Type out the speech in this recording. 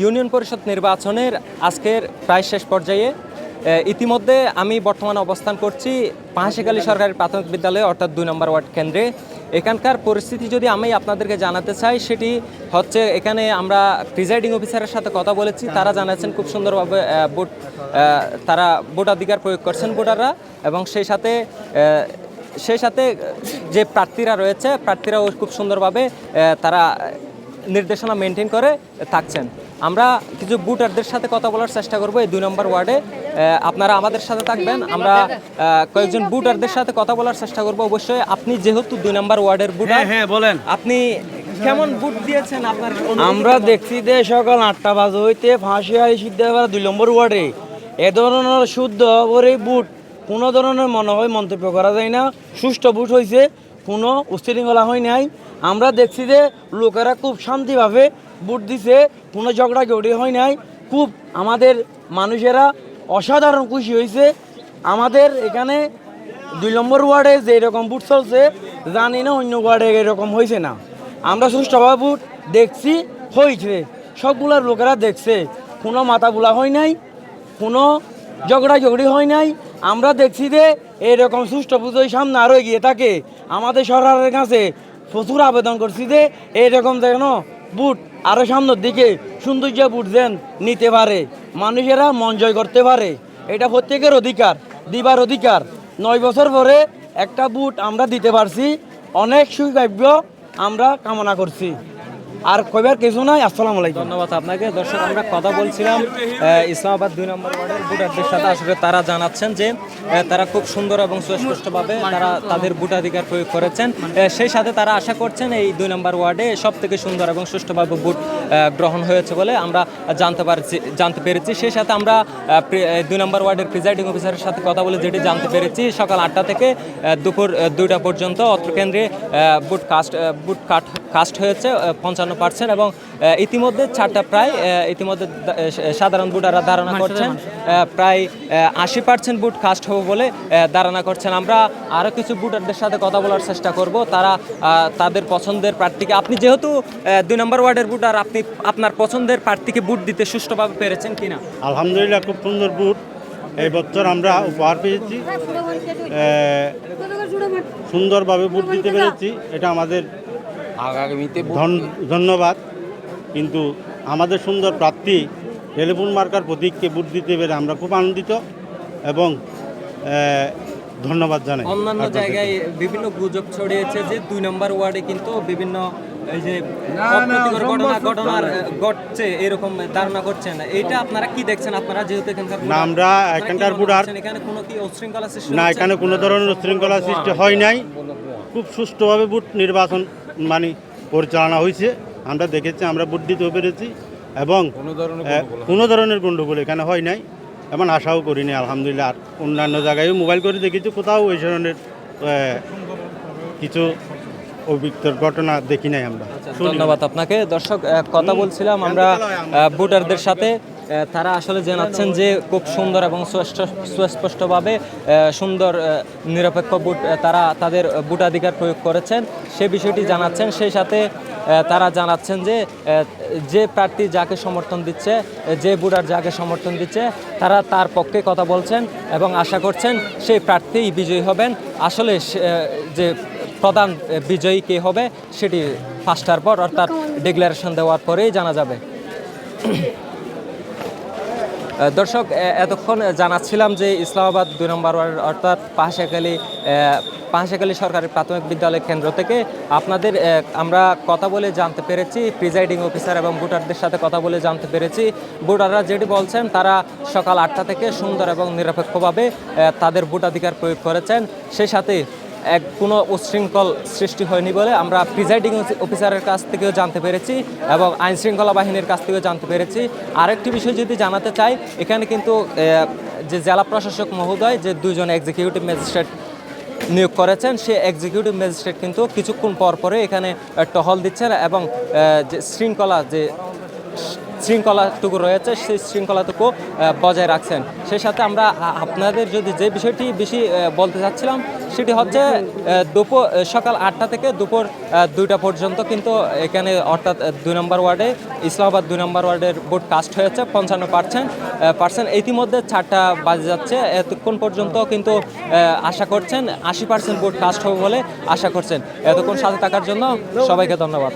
Union পরিষদ নির্বাচনের আজকের প্রায় শেষ পর্যায়ে ইতিমধ্যে আমি বর্তমানে অবস্থান করছি পাহাশিকালী সরকারি প্রাথমিক বিদ্যালয়ে, অর্থাৎ দুই নম্বর ওয়ার্ড কেন্দ্রে। এখানকার পরিস্থিতি যদি আমি আপনাদেরকে জানাতে চাই, সেটি হচ্ছে এখানে আমরা প্রিজাইডিং অফিসারের সাথে কথা বলেছি। তারা জানাচ্ছেন খুব সুন্দরভাবে ভোট তারা ভোটাধিকার প্রয়োগ করছেন ভোটাররা এবং সেই সাথে সেই সাথে যে প্রার্থীরা রয়েছে, প্রার্থীরাও খুব সুন্দরভাবে তারা নির্দেশনা মেনটেন করে থাকছেন। আমরা কিছু বুটারদের সাথে কথা বলার চেষ্টা করব এই দুই নম্বর ওয়ার্ডে। আপনারা আমাদের সাথে থাকবেন। আমরা কয়েকজন বুটারদের সাথে কথা বলার চেষ্টা করব। অবশ্যই আপনি যেহেতু দুই নম্বর ওয়ার্ডের বুটার হ্যাঁ হ্যাঁ বলেন। আপনি কেমন বুট দিয়েছেন আপনার আমরা দেখছি যে সকাল আটটা বাজে হইতে ফাঁসি হারি সিদ্ধাবাড়া দুই নম্বর ওয়ার্ডে। এ ধরনের শুদ্ধ করে বুট কোনো ধরনের মনে হয় মন্তব্য করা যায় না। সুষ্ঠু বুট হয়েছে কোনো উশৃঙ্খলা হয় নাই। আমরা দেখছি যে লোকেরা খুব শান্তিভাবে বুট দিছে, কোনো ঝগড়া ঝগড়ি হয় নাই। খুব আমাদের মানুষেরা অসাধারণ খুশি হয়েছে। আমাদের এখানে দুই নম্বর ওয়ার্ডে যে এরকম বুট চলছে, জানি না অন্য ওয়ার্ডে এরকম হয়েছে না। আমরা সুষ্ঠুভাবে বুট দেখছি, হয়েছে। সবগুলার লোকেরা দেখছে। কোনো মাথা বোলা হয় নাই, কোনো ঝগড়া ঝগড়ি হয় নাই। আমরা দেখছি যে এরকম সুষ্ঠু পুজোয় সামনে আরও এগিয়ে থাকে। আমাদের সরকারের কাছে প্রচুর আবেদন করছি যে এইরকম যেন বুট আরও সামনের দিকে সৌন্দর্য বুট যেন নিতে পারে, মানুষেরা মন জয় করতে পারে। এটা প্রত্যেকের অধিকার, দিবার অধিকার। নয় বছর পরে একটা বুট আমরা দিতে পারছি, অনেক সুভাগ্য আমরা কামনা করছি। আর কইবার কিছু নাই, আসসালামু আলাইকুম। ধন্যবাদ আপনাকে। দর্শক, আমরা কথা বলছিলাম ইসলামাবাদ দুই নম্বর ওয়ার্ডের ভোটারদের সাথে। আসলে তারা জানাচ্ছেন যে তারা খুব সুন্দর এবং সুস্পষ্টভাবে তারা তাদের ভোটাধিকার প্রয়োগ করেছেন। সেই সাথে তারা আশা করছেন এই দুই নম্বর ওয়ার্ডে সব থেকে সুন্দর এবং সুষ্ঠুভাবে ভোট গ্রহণ হয়েছে বলে আমরা জানতে পারছি, জানতে পেরেছি। সেই সাথে আমরা দুই নম্বর ওয়ার্ডের প্রিজাইডিং অফিসারের সাথে কথা বলে যেটি জানতে পেরেছি, সকাল আটটা থেকে দুপুর দুইটা পর্যন্ত অত্র কেন্দ্রে বুট কাস্ট বুট কাট, কাস্ট হয়েছে পঞ্চান্ন পার্সেন্ট এবং ইতিমধ্যে চারটা প্রায় ইতিমধ্যে সাধারণ বুটাররা ধারণা করছেন প্রায় আশি পার্সেন্ট বুট কাস্ট হবে বলে ধারণা করছেন। আমরা আরও কিছু বুটারদের সাথে কথা বলার চেষ্টা করব। তারা তাদের পছন্দের প্রার্থীকে আপনি যেহেতু দুই নম্বর ওয়ার্ডের বুটার আপনি আপনার পছন্দের প্রার্থীকে বুট দিতে সুষ্ঠুভাবে পেরেছেন কিনা? আলহামদুলিল্লাহ খুব সুন্দর বুট এই বছর আমরা উপহার পেয়েছি। সুন্দরভাবে বুট দিতে পেরেছি। এটা আমাদের ধন- ধন্যবাদ। কিন্তু আমাদের সুন্দর প্রার্থী টেলিফোন মার্কার প্রতীককে বুট দিতে পেরে আমরা খুব আনন্দিত এবং ধন্যবাদ জানাই অন্যান্য জায়গায় বিভিন্ন গুজব ছড়িয়েছে যে দুই নম্বর ওয়ার্ডে কিন্তু বিভিন্ন এই যে ঘটনা ঘটনার ঘটছে এরকম ধারণা করছেন এইটা আপনারা কি দেখছেন আপনারা? যেহেতু এখানকার না, আমরা এখানকার বুড়ার- এখানে কোনো কি উশৃঙ্খলা সৃষ্টি না এখানে কোনো ধরনের শৃঙ্খলা সৃষ্টি হয় নাই। খুব সুষ্ঠুভাবে বুট নির্বাচন মানে পরিচালনা হয়েছে। আমরা দেখেছি আমরা বুট দিতেও পেরেছি এবং কোনো ধরনের গণ্ডগোল এখানে হয় নাই। এমন আশাও করিনি আলহামদুলিল্লাহ। আর অন্যান্য জায়গায়ও মোবাইল করে দেখেছি কোথাও ওই ধরনের কিছু অভিজ্ঞতার ঘটনা দেখি নাই আমরা। শুনি ধন্যবাদ আপনাকে। দর্শক কথা বলছিলাম আমরা ভোটারদের সাথে। তারা আসলে জানাচ্ছেন যে খুব সুন্দর এবং সুস্পষ্টভাবে সুন্দর নিরপেক্ষ ভোট আহ, তারা তাদের ভোটাধিকার প্রয়োগ করেছেন। সে বিষয়টি জানাচ্ছেন। সেই সাথে তারা জানাচ্ছেন যে যে প্রার্থী যাকে সমর্থন দিচ্ছে যে ভোটার যাকে সমর্থন দিচ্ছে তারা তার পক্ষে কথা বলছেন এবং আশা করছেন সেই প্রার্থীই বিজয়ী হবেন। আসলে সে- যে প্রধান বিজয়ী কে হবে সেটি পাঁচটার পর অর্থাৎ ডিক্লারেশন দেওয়ার পরেই জানা যাবে। দর্শক এতক্ষণ জানাচ্ছিলাম যে ইসলামাবাদ দুই নম্বর ওয়ার্ড, অর্থাৎ পাহাশাখালী পাহাশাখালী সরকারি প্রাথমিক বিদ্যালয় কেন্দ্র থেকে আপনাদের আমরা কথা বলে জানতে পেরেছি, প্রিজাইডিং অফিসার এবং ভোটারদের সাথে কথা বলে জানতে পেরেছি। ভোটাররা যেটি বলছেন, তারা সকাল আটটা থেকে সুন্দর এবং নিরপেক্ষভাবে তাদের ভোটাধিকার প্রয়োগ করেছেন। সেই সাথে এক কোনো উচ্ছৃঙ্খল সৃষ্টি হয়নি বলে আমরা প্রিজাইডিং অফিসারের কাছ থেকেও জানতে পেরেছি এবং আইন শৃঙ্খলা বাহিনীর কাছ থেকেও জানতে পেরেছি। আরেকটি বিষয় যদি জানাতে চাই, এখানে কিন্তু যে জেলা প্রশাসক মহোদয় যে দুজন এক্সিকিউটিভ ম্যাজিস্ট্রেট নিয়োগ করেছেন, সে এক্সিকিউটিভ ম্যাজিস্ট্রেট কিন্তু কিছুক্ষণ পর পরে এখানে টহল দিচ্ছেন এবং যে শৃঙ্খলা, যে শৃঙ্খলাটুকু রয়েছে, সেই শৃঙ্খলাটুকু বজায় রাখছেন। সেই সাথে আমরা আপনাদের যদি যে বিষয়টি বেশি বলতে চাচ্ছিলাম সেটি হচ্ছে দুপুর সকাল আটটা থেকে দুপুর দুইটা পর্যন্ত কিন্তু এখানে অর্থাৎ দুই নম্বর ওয়ার্ডে, ইসলামাবাদ দুই নম্বর ওয়ার্ডের ভোট কাস্ট হয়েছে, পঞ্চান্ন পার্সেন্ট পার্সেন্ট। ইতিমধ্যে চারটা বাজে যাচ্ছে, এতক্ষণ পর্যন্ত কিন্তু আশা করছেন আশি পার্সেন্ট ভোট কাস্ট হবে বলে আশা করছেন। এতক্ষণ সাথে থাকার জন্য সবাইকে ধন্যবাদ।